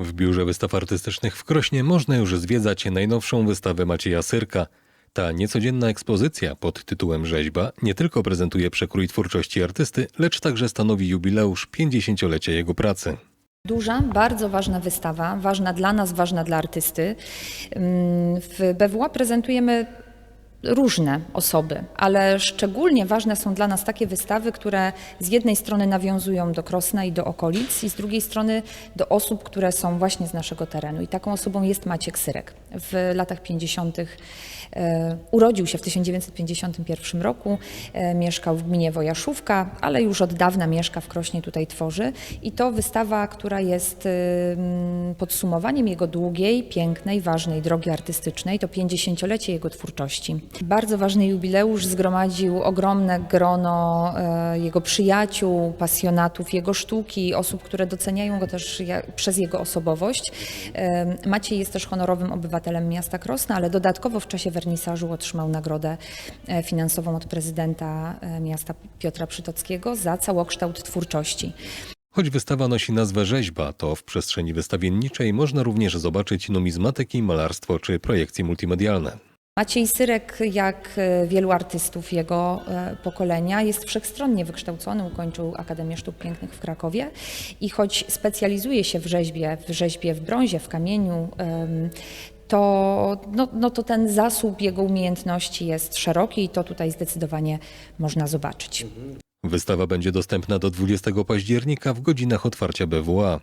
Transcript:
W Biurze Wystaw Artystycznych w Krośnie można już zwiedzać najnowszą wystawę Macieja Syrka. Ta niecodzienna ekspozycja pod tytułem Rzeźba nie tylko prezentuje przekrój twórczości artysty, lecz także stanowi jubileusz 50-lecia jego pracy. Duża, bardzo ważna wystawa, ważna dla nas, ważna dla artysty. Ym, W BWA prezentujemy różne osoby, ale szczególnie ważne są dla nas takie wystawy, które z jednej strony nawiązują do Krosna i do okolic, i z drugiej strony do osób, które są właśnie z naszego terenu. I taką osobą jest Maciek Syrek. W latach 50. e, urodził się w 1951 roku, e, mieszkał w gminie Wojaszówka, ale już od dawna mieszka w Krośnie, tutaj tworzy. I to wystawa, która jest ym, podsumowaniem jego długiej, pięknej, ważnej drogi artystycznej. To 50-lecie jego twórczości. Bardzo ważny jubileusz zgromadził ogromne grono e, jego przyjaciół, pasjonatów jego sztuki, osób, które doceniają go też przez jego osobowość. E, Maciej jest też honorowym obywatelem miasta Krosna, ale dodatkowo w czasie wernisażu otrzymał nagrodę e, finansową od prezydenta miasta Piotra Przytockiego za całokształt twórczości. Choć wystawa nosi nazwę Rzeźba, to w przestrzeni wystawienniczej można również zobaczyć numizmatyki, malarstwo czy projekcje multimedialne. Maciej Syrek, jak e, wielu artystów jego e, pokolenia, jest wszechstronnie wykształcony, ukończył Akademię Sztuk Pięknych w Krakowie i choć specjalizuje się w rzeźbie, w rzeźbie w brązie, w kamieniu, to, no, no to ten zasób jego umiejętności jest szeroki i to tutaj zdecydowanie można zobaczyć. Wystawa będzie dostępna do 20 października w godzinach otwarcia BWA.